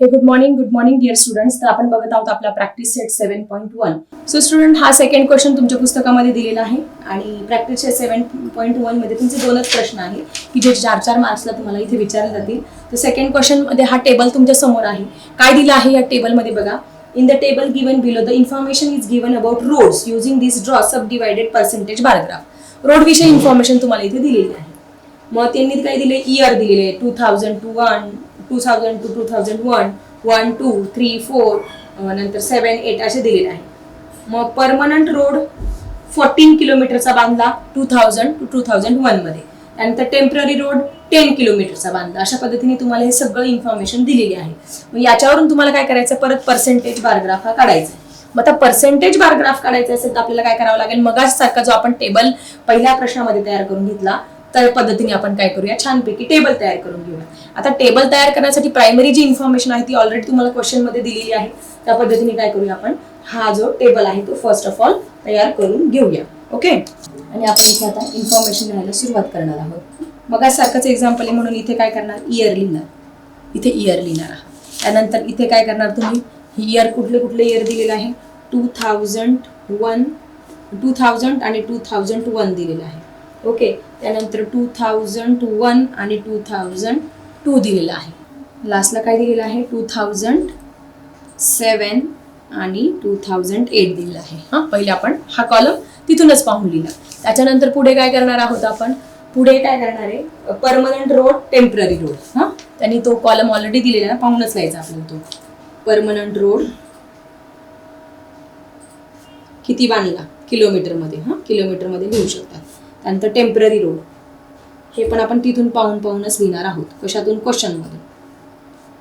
Hey good morning good morning dear students तर आपण बघत आहोत आपला practice set seven point one so student हा सेकंड क्वेश्चन तुमच्या पुस्तकामध्ये दिलेला आहे आणि प्रॅक्टिस सेट सेव्हन पॉईंटमध्ये तुमचे दोनच प्रश्न आहे की जे चार चार मार्क्सला तुम्हाला इथे विचारले जातील. तर सेकंड क्वेश्चनमध्ये हा टेबल तुमच्यासमोर आहे. काय दिलं आहे या टेबलमध्ये बघा. In the table given below the information is given about roads using this draw subdivided percentage bar graph road विषयी इन्फॉर्मेशन तुम्हाला इथे दिलेली आहे. मग त्यांनी काय दिले? इयर दिलेले two thousand two one two thousand two two thousand one one two three four नंतर सेवन एट असे दिलेले आहे. मग परमनंट रोड फोर्टीन किलोमीटरचा बांधला टू थाउजंड टू टू थाउजंडमध्ये. त्यानंतर टेंपररी रोड टेन किलोमीटरचा बांधला. अशा पद्धतीने तुम्हाला हे सगळं इन्फॉर्मेशन दिलेली आहे. मग याच्यावरून तुम्हाला काय करायचं? परत पर्सेंटेज बारग्राफ हा काढायचा आहे. मग आता पर्सेंटेज बारग्राफ काढायचा असेल तर आपल्याला काय करावं लागेल? मगाच सारखा जो आपण टेबल पहिल्या प्रश्नामध्ये तयार करून घेतला तर पद्धतीने आपण काय करूया? छानपैकी टेबल तयार करून घेऊया. आता टेबल तयार करण्यासाठी प्रायमरी जी इन्फॉर्मेशन आहे ती ऑलरेडी तुम्हाला क्वेश्चनमध्ये दिलेली आहे. त्या पद्धतीने काय करूया आपण? हा जो टेबल आहे तो फर्स्ट ऑफ ऑल तयार करून घेऊया. ओके आणि आपण इथे आता इन्फॉर्मेशन लिहायला सुरुवात करणार आहोत. मग सारखंच एक्झाम्पल आहे म्हणून इथे काय करणार? इयर लिहिणार. इथे इयर लिहिणार आहात. त्यानंतर इथे काय करणार तुम्ही? इयर कुठले कुठले इयर दिलेलं आहे? Two thousand one two thousand आणि टू थाउजंड वन दिलेलं आहे. ओके त्यानंतर टू थाउजंड टू वन आणि टू थाउजंड टू दिलेलं आहे. लास्टला काय दिलेलं आहे? टू थाउजंड सेवन आणि टू थाउजंड एट दिलेलं आहे. हां पहिले आपण हा कॉलम तिथूनच पाहून लिहिला. त्याच्यानंतर पुढे काय करणार आहोत आपण? पुढे काय करणार आहे? परमनंट रोड टेंपररी रोड हां त्यांनी तो कॉलम ऑलरेडी दिलेला आहे पाहूनच लिहायचा आपल्याला तो. परमनंट रोड किती बांधला? किलोमीटरमध्ये हां किलोमीटरमध्ये लिहू शकतात. त्यानंतर टेंपररी रोड हे पण आपण तिथून पाहून पाहूनच लिहिणार आहोत. कशातून? क्वेश्चनमधून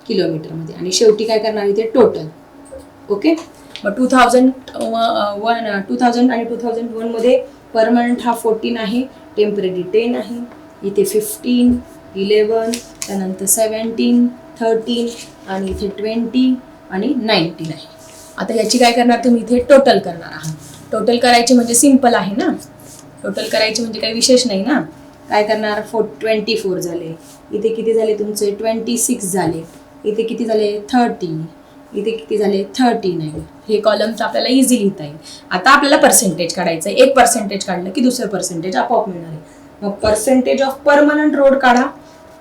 किलोमीटरमध्ये. आणि शेवटी काय करणार इथे टोटल ओके मग two thousand one two thousand आणि टू थाउजंड वनमध्ये परमनंट हा फोर्टीन आहे. टेंपररी टेन आहे. इथे फिफ्टीन इलेवन त्यानंतर सेवन्टीन थर्टीन आणि इथे ट्वेंटी आणि नाईन्टीन आहे. आता याची काय करणार? तुम्ही इथे टोटल करणार आहात. टोटल करायची म्हणजे सिंपल आहे ना? टोटल करायची म्हणजे काही विशेष नाही ना? काय करणार? फोर ट्वेंटी फोर झाले. इथे किती झाले तुमचे? ट्वेंटी सिक्स झाले. इथे किती झाले? थर्टी इथे किती झाले? थर्टी नाईन हे कॉलम्स आपल्याला इझी लिहिता येईल. आता आपल्याला पर्सेंटेज काढायचं आहे एक पर्सेंटेज काढलं की दुसरं पर्सेंटेज आपोआप मिळणार आहे. मग पर्सेंटेज ऑफ परमनंट रोड काढा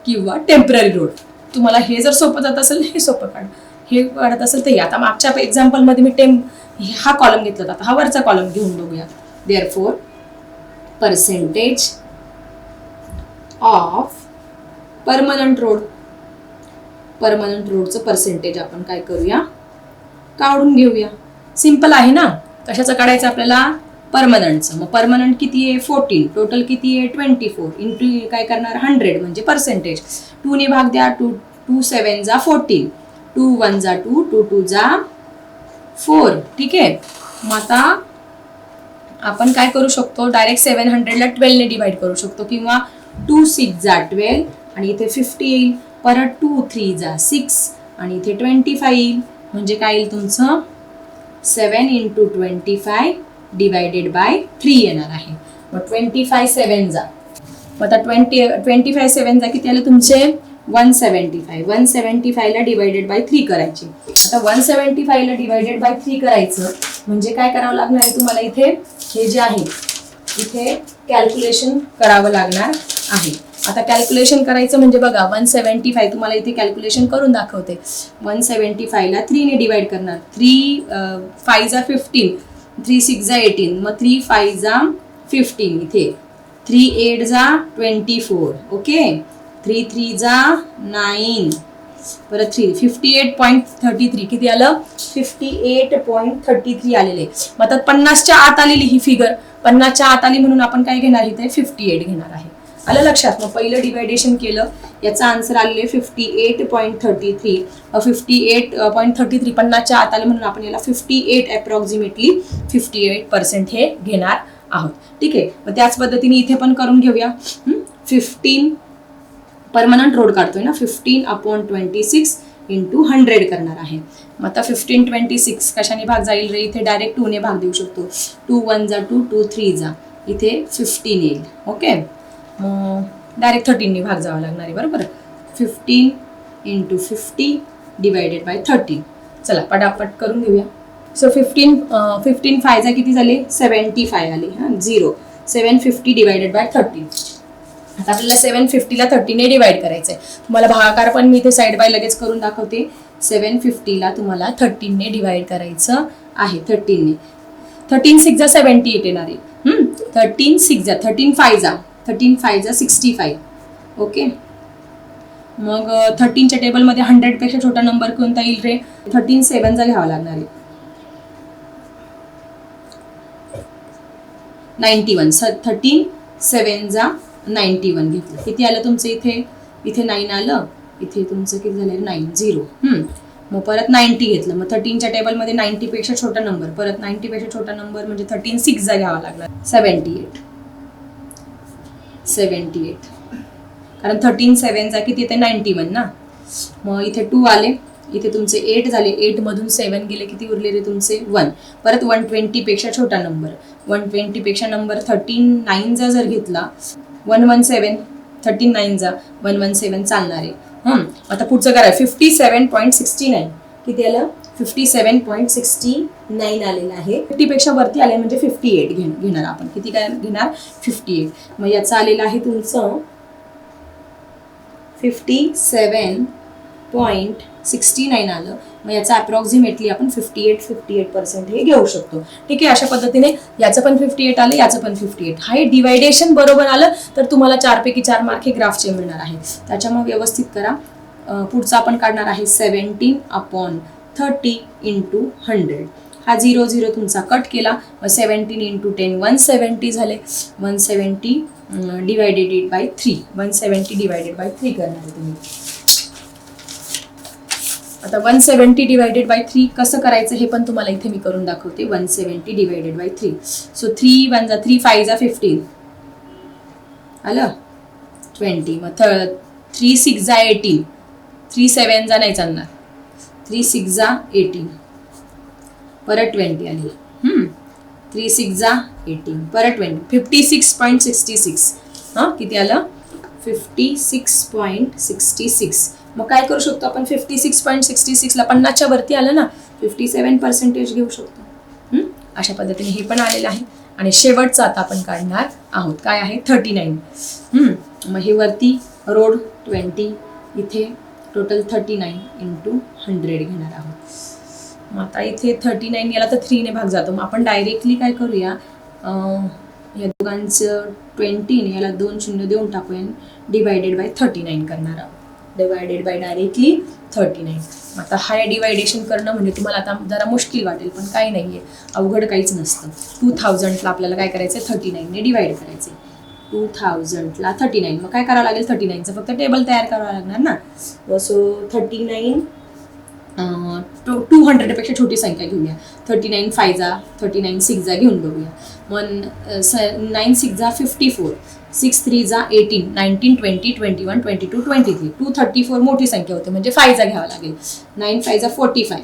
किंवा टेंपररी रोड तुम्हाला हे जर सोपं जात असेल हे सोपं काढा. हे काढत असेल तर हे. आता मागच्या एक्झाम्पलमध्ये मी टेम हा कॉलम घेतला होता. आता हा वरचा कॉलम घेऊन बघूया. Therefore percentage of permanent road permanent रोडचं percentage आपण काय करूया? काढून घेऊया. सिंपल आहे ना? कशाचं काढायचं आपल्याला? परमनंटचं मग परमनंट किती आहे? फोर्टीन टोटल किती आहे? ट्वेंटी फोर इंटू काय करणार? हंड्रेड म्हणजे पर्सेंटेज टूने भाग द्या. टू टू सेवन जा फोर्टीन टू वन जा टू टू टू जा फोर ठीक आहे? मग आता आपण काय करू शकतो? डायरेक्ट सेवन हंड्रेडला ट्वेल्वने डिवाइड करू शकतो. किंवा टू सिक्स जा ट्वेल्व आणि इथे फिफ्टी येईल. परत टू थ्री जा सिक्स आणि इथे ट्वेंटी फाय येईल. म्हणजे काय येईल तुमचं? Seven into twenty five divided by three येणार आहे. मग ट्वेंटी फाय सेवन जा. मग आता ट्वेंटी ट्वेंटी फाय सेवन जा. किती आले तुमचे? One seventy five one seventy फायला divided by three करायचे. आता वन सेवन्टी फायला डिवायडेड बाय थ्री करायचं. म्हणजे काय करावं लागणार आहे तुम्हाला इथे? हे जे आहे इथे कॅल्क्युलेशन करावं लागणार आहे. आता कॅल्क्युलेशन करायचं म्हणजे बघा वन सेवन्टी फाय तुम्हाला इथे कॅल्क्युलेशन करून दाखवते. वन सेवन्टी फायला थ्रीने डिवाइड करणार. थ्री फाय जा फिफ्टीन थ्री सिक्स जा एटीन मग थ्री फाय जा फिफ्टीन इथे. थ्री एट जा twenty four okay three three जा नाईन परत three fifty eight point thirty three किती आलं? Fifty eight point thirty three आलेले. मग आता पन्नासच्या आत आलेली ही फिगर पन्नासच्या आत आली म्हणून आपण काय घेणार? इथे फिफ्टी एट घेणार आहे. आलं लक्षात? मग पहिलं डिवायडेशन केलं. याचा आन्सर आलेले fifty eight point thirty three fifty eight point thirty three पन्नासच्या आत आले म्हणून आपण याला fifty eight approximately fifty eight percent हे घेणार आहोत. ठीक आहे? मग त्याच पद्धतीने इथे पण करून घेऊया. फिफ्टीन परमनंट रोड काढतोय ना fifteen upon twenty six into hundred करणार आहे. मग आता फिफ्टीन ट्वेंटी सिक्स कशाने भाग जाईल रे? इथे डायरेक्ट टूने भाग देऊ शकतो. टू वन जा टू टू थ्री जा. इथे फिफ्टीन येईल. ओके मग डायरेक्ट थर्टीनने भाग जावा लागणार आहे बरोबर? Fifteen into fifty divided by thirteen चला पटापट करून घेऊया. सो फिफ्टीन फिफ्टीन फायचा किती झाले? सेवन्टी फाय आले. हां zero seven fifty divided by thirteen आता आपल्याला सेवन फिफ्टीला थर्टीने डिवाइड करायचं आहे तुम्हाला भागाकार पण मी इथे साईड बाय लगेच करून दाखवते. सेवन फिफ्टीला तुम्हाला थर्टीनने डिवाइड करायचं आहे. थर्टीनने थर्टीन सिक्स जा सेवन्टी एट येणार आहे. थर्टीन सिक्स जा. थर्टीन फाय जा. थर्टीन फाय जा सिक्स्टी फाईव्ह ओके मग थर्टीनच्या टेबलमध्ये हंड्रेडपेक्षा छोटा नंबर कोणता येईल रे? थर्टीन सेवनचा घ्यावा लागणार आहे. नाईन्टी वन स थर्टीन सेवन जा नाईन्टी वन घेतलं. किती आलं तुमचं इथे? इथे नाईन आलं. इथे तुमचं किती झालं? Nine zero. मग परत नाईन्टी घेतलं. मग थर्टीनच्या टेबलमध्ये नाईन्टीपेक्षा छोटा नंबर परत नाईन्टीपेक्षा छोटा नंबर म्हणजे थर्टीन सिक्सचा घ्यावा लागला. सेवन्टी एट सेवन्टी एट कारण थर्टीन सेवनचा किती येते नाईन्टी वन ना? मग इथे टू आले. इथे तुमचे एट झाले. एट मधून सेवन गेले. किती उरले रे तुमचे? वन परत वन ट्वेंटीपेक्षा छोटा नंबर वन ट्वेंटीपेक्षा नंबर थर्टीन नाईनचा जर घेतला वन वन सेवन थर्टीन नाईनचा वन वन सेवन चालणार. आहे हं, आता पुढचं काय fifty seven point sixty nine किती आलं? Fifty seven point sixty nine आलेलं आहे. फिफ्टीपेक्षा वरती आले म्हणजे फिफ्टी एट घे घेणार आपण. किती काय घेणार? फिफ्टी एट मग याचं आलेलं आहे तुमचं fifty seven point sixty nine आलं मग याचं अप्रॉक्झिमेटली आपण fifty eight fifty eight percent हे घेऊ शकतो. ठीक आहे अशा पद्धतीने याचं पण फिफ्टी एट आलं याचं पण फिफ्टी एट हा डिवायडेशन बरोबर आलं तर तुम्हाला चारपैकी चार मार्क हे ग्राफचे मिळणार आहे त्याच्यामुळे व्यवस्थित करा. पुढचा आपण काढणार आहे seventeen upon thirty into hundred हा झिरो झिरो तुमचा कट केला. मग seventeen into ten one seventy झाले. One seventy divided by three one seventy divided by three करणार आहे तुम्ही. आता one seventy divided by three कसं करायचं हे पण तुम्हाला इथे मी करून दाखवते. One seventy divided by three so three one जा थ्री फाय जा फिफ्टीन आलं? ट्वेंटी मग थ थ्री सिक्स जा एटीन थ्री सेवन जा नाही चालणार. थ्री सिक्स जा एटीन परत ट्वेंटी आली. थ्री सिक्स जा एटीन परत twenty fifty six point sixty six हां? किती आलं? Fifty six point sixty six मग काय करू शकतो आपण? फिफ्टी सिक्स पॉईंट सिक्स्टी सिक्सला पन्नासच्या वरती आलं ना फिफ्टी सेवन पर्सेंटेज घेऊ शकतो. अशा पद्धतीने हे पण आलेलं आहे. आणि शेवटचं आता आपण काढणार आहोत. काय आहे? थर्टी नाईन मग हे वरती रोड ट्वेंटी इथे total thirty nine into hundred घेणार आहोत. मग आता इथे थर्टी नाईन याला तर थ्रीने भाग जातो. मग आपण डायरेक्टली काय करूया? या दोघांचं ट्वेंटीने याला दोन शून्य देऊन टाकूया. डिवायडेड बाय थर्टी नाईन करणार आहोत. Divided by directly thirty nine आता हा डिवायडेशन करणं म्हणजे तुम्हाला आता जरा मुश्किल वाटेल पण काही नाही आहे अवघड काहीच नसतं. टू थाउजंडला आपल्याला काय करायचं आहे थर्टी नाईनने डिवाईड करायचे टू थाउजंडला थर्टी नाईन मग काय करावं लागेल? थर्टी नाईनचं फक्त टेबल तयार करावं लागणार ना? So thirty nine two two हंड्रेडपेक्षा छोटी संख्या घेऊया. थर्टी नाईन फायजा थर्टी नाईन सिक्सजा घेऊन बघूया. मग स नाईन सिक्सजा fifty four six थ्रीजा eighteen nineteen twenty twenty one twenty two twenty three two thirty four मोठी संख्या होते म्हणजे फायजा घ्यावा लागेल. नाईन फायजा forty five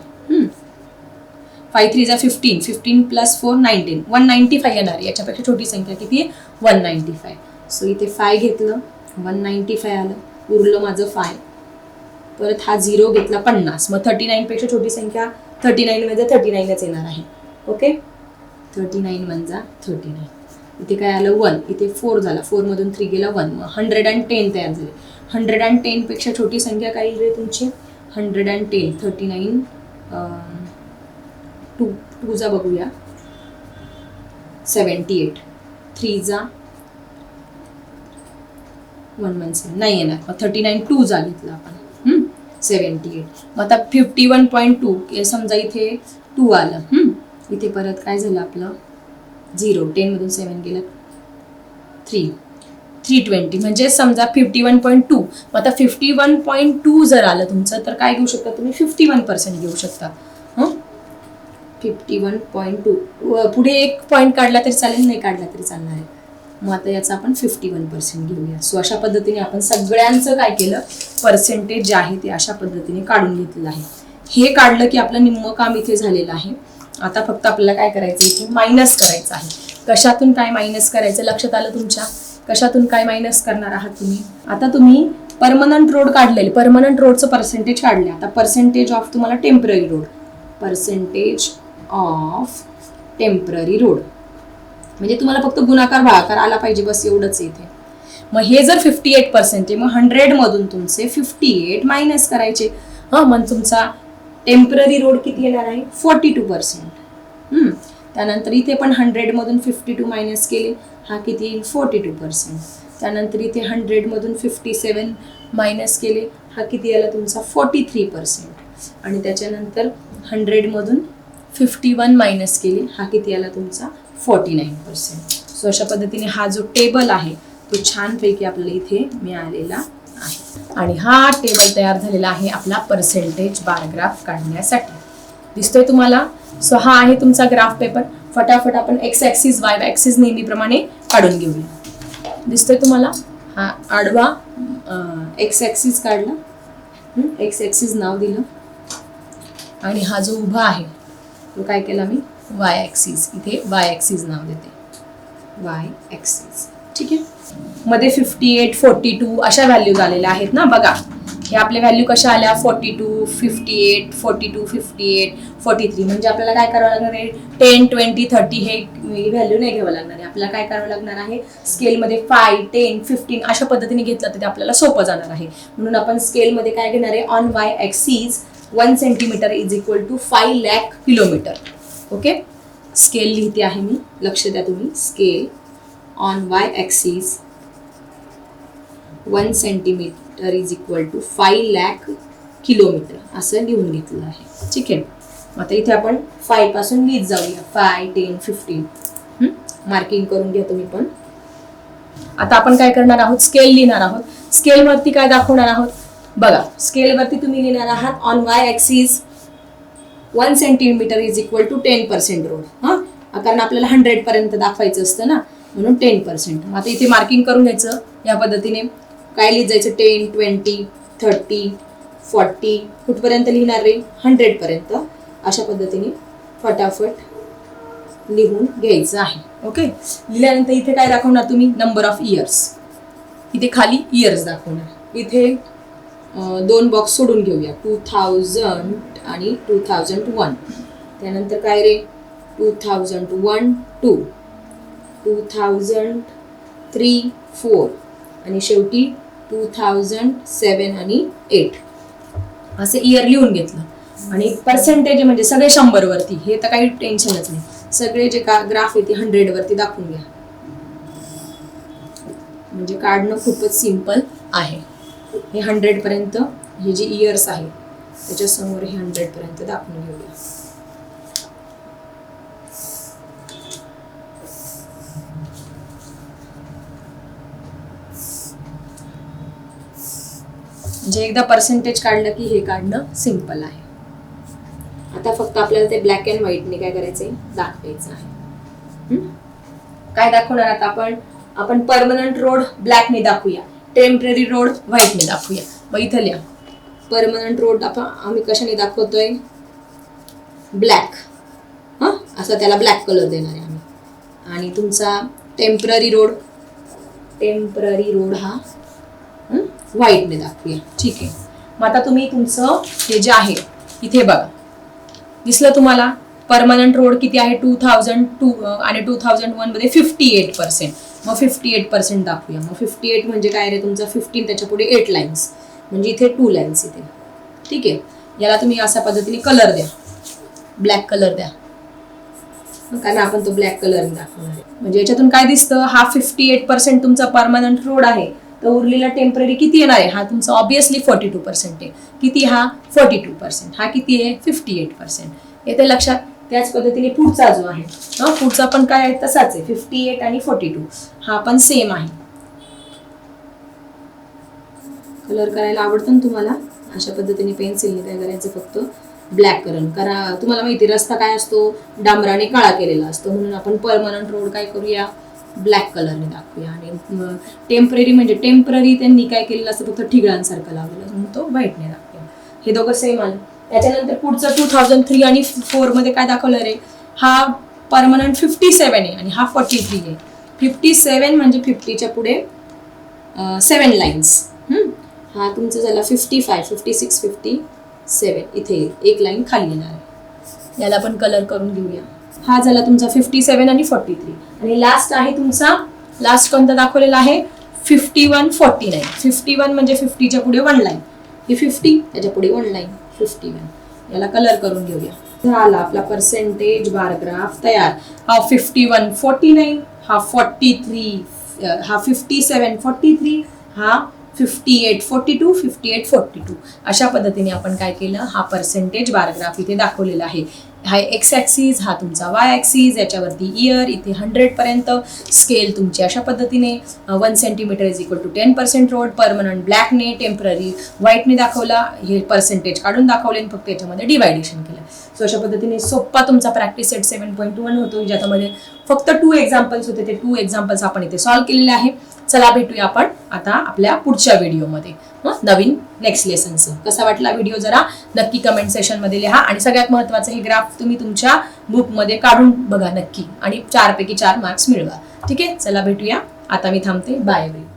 five थ्रीजा fifteen fifteen plus four nineteen one ninety five येणार आहे. याच्यापेक्षा छोटी संख्या किती आहे? वन नाईन्टी फाय सो इथे फाय घेतलं वन नाईन्टी फाय आलं. उरलं माझं फाय परत हा झिरो घेतला पन्नास. मग थर्टी नाईनपेक्षा छोटी संख्या थर्टी नाईनमध्ये थर्टी नाईनच येणार आहे. ओके थर्टी नाईन म्हणजे थर्टी नाईन इथे काय आलं? वन इथे फोर झाला. फोरमधून थ्री गेला वन मग हंड्रेड अँड टेन तयार झाले. हंड्रेड अँड टेनपेक्षा छोटी संख्या काय येईल रे तुमची? Hundred and ten thirty nine two टूचा बघूया. सेवन्टी एट थ्रीचा वन वन सेवन नाही येणार. मग थर्टी नाईन टू जा घेतला आपण. Seventy eight. मग आता फिफ्टी वन पॉईंट टू समजा इथे टू आलं इथे परत काय झालं आपलं? झिरो टेनमधून सेवन गेलं. थ्री थ्री ट्वेंटी म्हणजे समजा फिफ्टी वन पॉईंट टू. मग आता फिफ्टी वन पॉईंट टू जर आलं तुमचं तर काय घेऊ शकता तुम्ही? फिफ्टी वन पर्सेंट घेऊ शकता. हं? Fifty one point two. पुढे एक पॉईंट काढला तरी चालेल नाही काढला तरी चालणार आहे. मग आता याचा आपण फिफ्टी वन पर्सेंट घेऊया. सो अशा पद्धतीने आपण सगळ्यांचं काय केलं? पर्सेंटेज जे आहे ते अशा पद्धतीने काढून घेतलेलं आहे. हे काढलं की आपलं निम्म काम इथे झालेलं आहे. आता फक्त आपल्याला काय करायचं इथे मायनस करायचं आहे. कशातून काय मायनस करायचं? लक्षात आलं तुमच्या? कशातून काय मायनस करणार आहात तुम्ही? आता तुम्ही परमनंट रोड काढलेले. परमनंट रोडचं पर्सेंटेज काढले. आता पर्सेंटेज ऑफ तुम्हाला temporary road percentage of temporary road म्हणजे तुम्हाला फक्त गुणाकार भागाकार आला पाहिजे बस एवढंच इथे. मग हे जर फिफ्टी एट पर्सेंट आहे मग हंड्रेडमधून तुमचे फिफ्टी एट मायनस करायचे. हां मग तुमचा टेंपररी रोड किती येणार आहे? फोर्टी टू पर्सेंट त्यानंतर इथे पण हंड्रेडमधून फिफ्टी टू मायनस केले हा किती येईल? फोर्टी टू पर्सेंट त्यानंतर इथे हंड्रेडमधून फिफ्टी सेवन मायनस केले हा किती आला तुमचा? फोर्टी थ्री पर्सेंट आणि त्याच्यानंतर हंड्रेडमधून फिफ्टी वन मायनस केले हा किती आला तुमचा? Forty nine percent. सो अशा पद्धतीने हा जो टेबल आहे तो छानपैकी आपल्याला इथे मिळालेला आहे. आणि हा टेबल तयार झालेला आहे आपला पर्सेंटेज बारग्राफ काढण्यासाठी. दिसतोय तुम्हाला? सो हा आहे तुमचा ग्राफ पेपर फटाफट आपण एक्स ॲक्सिस वाय ॲक्सिस नेहमीप्रमाणे काढून घेऊया. दिसतोय तुम्हाला? हा आडवा एक्स ॲक्सिस काढला. एक्स ॲक्सिस नाव दिलं. आणि हा जो उभा आहे तो काय केला मी? वाय ॲक्सिस इथे वाय ॲक्सिस नाव देते. वाय ॲक्सिस ठीक आहे? मध्ये फिफ्टी एट फोर्टी टू अशा व्हॅल्यूज आलेल्या आहेत ना बघा. हे आपल्या व्हॅल्यू कशा आल्या? Forty two fifty eight forty two fifty eight forty three म्हणजे आपल्याला काय करावं लागणार आहे? टेन ट्वेंटी थर्टी हे व्हॅल्यू नाही घ्यावं लागणार आहे. आपल्याला काय करावं लागणार आहे? स्केलमध्ये फाय टेन फिफ्टीन अशा पद्धतीने घेतलं तर ते आपल्याला सोपं जाणार आहे. म्हणून आपण स्केलमध्ये काय घेणार आहे? On Y axis one centimetre is equal to five lakh kilometre okay? Scale लिहिते आहे मी. लक्ष द्या तुम्ही. Scale on Y axis one centimetre is equal to five lakh kilometre असं लिहून घेतलं आहे. ठीक आहे? मग आता इथे आपण फायपासून लिहित जाऊया. फाय टेन फिफ्टीन मार्किंग करून घ्या तुम्ही पण. आता आपण काय करणार आहोत? स्केल लिहिणार आहोत. स्केलवरती काय दाखवणार आहोत? बघा स्केलवरती तुम्ही लिहिणार आहात on Y axis one centimetre is equal to ten percent road हां? कारण आपल्याला हंड्रेडपर्यंत दाखवायचं असतं ना म्हणून टेन पर्सेंट मग आता इथे मार्किंग करून घ्यायचं या पद्धतीने. काय लिहित जायचं टेन ट्वेंटी थर्टी फॉर्टी कुठपर्यंत लिहिणार रे? हंड्रेडपर्यंत अशा पद्धतीने फटाफट लिहून घ्यायचं आहे. ओके लिहिल्यानंतर इथे काय दाखवणार तुम्ही? नंबर ऑफ इयर्स इथे खाली इयर्स दाखवणार. इथे दोन बॉक्स सोडून घेऊया. टू थाउजंड आणि टू थाउजंड वन त्यानंतर काय रे? Two thousand one two two thousand three four आणि शेवटी टू थाउजंड सेवन आणि एट असं इयर लिहून घेतलं. आणि पर्सेंटेज म्हणजे सगळे शंभरवरती. हे तर काही टेन्शनच नाही. सगळे जे का ग्राफ आहे ते हंड्रेडवरती दाखवून घ्या. म्हणजे काढणं खूपच सिंपल आहे. हे हंड्रेडपर्यंत हे जे इयर्स आहे त्याच्यासमोर हे हंड्रेडपर्यंत दाखवून घेऊया. म्हणजे एकदा पर्सेंटेज काढलं की हे काढणं सिंपल आहे. आता फक्त आपल्याला ते ब्लॅक अँड व्हाईटने काय करायचंय? दाखवायचं आहे. हम्म? काय दाखवणार आता आपण? आपण परमनंट रोड ब्लॅकने दाखवूया. टेंपररी रोड व्हाईटने दाखवूया. मग इथं लिहा. परमनंट रोड आपण आम्ही कशाने दाखवतोय? ब्लॅक हां? असं त्याला ब्लॅक कलर देणार आहे आम्ही. आणि तुमचा टेंपररी रोड टेंपररी रोड हा व्हाईटने दाखवूया. ठीक आहे. मग आता तुम्ही तुमचं हे जे आहे इथे बघा. दिसलं तुम्हाला? परमनंट रोड किती आहे? टू थाउजंड टू आणि टू थाउजंड वनमध्ये फिफ्टी एट पर्सेंट मग फिफ्टी एट पर्सेंट दाखवूया. मग फिफ्टी एट म्हणजे काय रे तुमचं? फिफ्टीन त्याच्या पुढे एट लाईन्स म्हणजे इथे टू लाईन्स इथे. ठीक आहे? याला तुम्ही अशा पद्धतीने कलर द्या. ब्लॅक कलर द्या. कारण आपण तो ब्लॅक कलर दाखवणार आहे. म्हणजे याच्यातून काय दिसतं? हा फिफ्टी एट पर्सेंट तुमचा परमनंट रोड आहे. तर उरलेला टेंपररी किती येणार आहे? हा तुमचा ऑब्विसली फोर्टी टू पर्सेंट आहे. किती हा? फोर्टी टू पर्सेंट हा किती आहे? फिफ्टी एट पर्सेंट येते लक्षात? त्याच पद्धतीने पुढचा जो आहे हा पुढचा पण काय आहे? तसाच आहे फिफ्टी एट आणि फोर्टी टू हा पण सेम आहे. कलर करायला आवडतं ना तुम्हाला? अशा पद्धतीने पेन्सिलने काय करायचं फक्त? ब्लॅक कलर कारण तुम्हाला माहिती आहे, रस्ता काय असतो? डांबराने काळा केलेला असतो. म्हणून आपण परमनंट रोड काय करूया? ब्लॅक कलरने दाखवूया. आणि टेंपररी म्हणजे टेंपररी त्यांनी काय केलेलं असतं? फक्त ठिगळांसारखं लावलेलं म्हणून तो व्हाईटने दाखवूया. हे दोघं सेम आलं. त्याच्यानंतर पुढचं टू थाउजंड थ्री आणि फोरमध्ये काय दाखवलं रे? हा परमनंट फिफ्टी सेवन आहे आणि हा फोर्टी थ्री आहे. फिफ्टी सेवन म्हणजे फिफ्टीच्या पुढे सेवन लाईन्स हा तुमचं झाला fifty five fifty six fifty seven इथे एक लाईन खाली येणार आहे. याला पण कलर करून घेऊया. हा झाला तुमचा फिफ्टी सेवन आणि फोर्टी थ्री आणि लास्ट आहे तुमचा लास्ट कोणता दाखवलेला आहे? Fifty one forty nine fifty one म्हणजे फिफ्टीच्या पुढे वन लाईन ही फिफ्टी त्याच्या पुढे वन लाईन फिफ्टी वन याला कलर करून घेऊया. झाला आपला पर्सेंटेज बार ग्राफ तयार. हा फिफ्टी वन फोर्टी नाईन हा फोर्टी थ्री हा फिफ्टी सेवन फोर्टी थ्री हा fifty eight forty two fifty eight forty two अशा पद्धतीने आपण काय केलं? हा पर्सेंटेज बारग्राफ इथे दाखवलेला आहे. हा एक्स ॲक्सिस हा तुमचा वाय ॲक्सिस याच्यावरती इयर इथे हंड्रेडपर्यंत स्केल तुमची अशा पद्धतीने. One centimetre is equal to ten percent road permanent ब्लॅकने temporary व्हाईटने दाखवला. हे पर्सेंटेज काढून दाखवले आणि फक्त याच्यामध्ये डिवायडेशन केलं. सो अशा पद्धतीने सोप्पा तुमचा practice set seven point one होतो. ज्याच्यामध्ये फक्त टू एक्झाम्पल्स होते. ते टू एक्झाम्पल्स आपण इथे सॉल्व्ह केलेले आहे. चला भेटूया आपण आता आपल्या पुढच्या व्हिडिओमध्ये. मग नवीन नेक्स्ट लेसनचं कसा वाटला व्हिडिओ जरा? नक्की कमेंट सेशनमध्ये लिहा. आणि सगळ्यात महत्त्वाचं हे ग्राफ तुम्ही तुमच्या बुकमध्ये काढून बघा नक्की. आणि चारपैकी चार मार्क्स मिळवा. ठीक आहे? चला भेटूया. आता मी थांबते. Bye every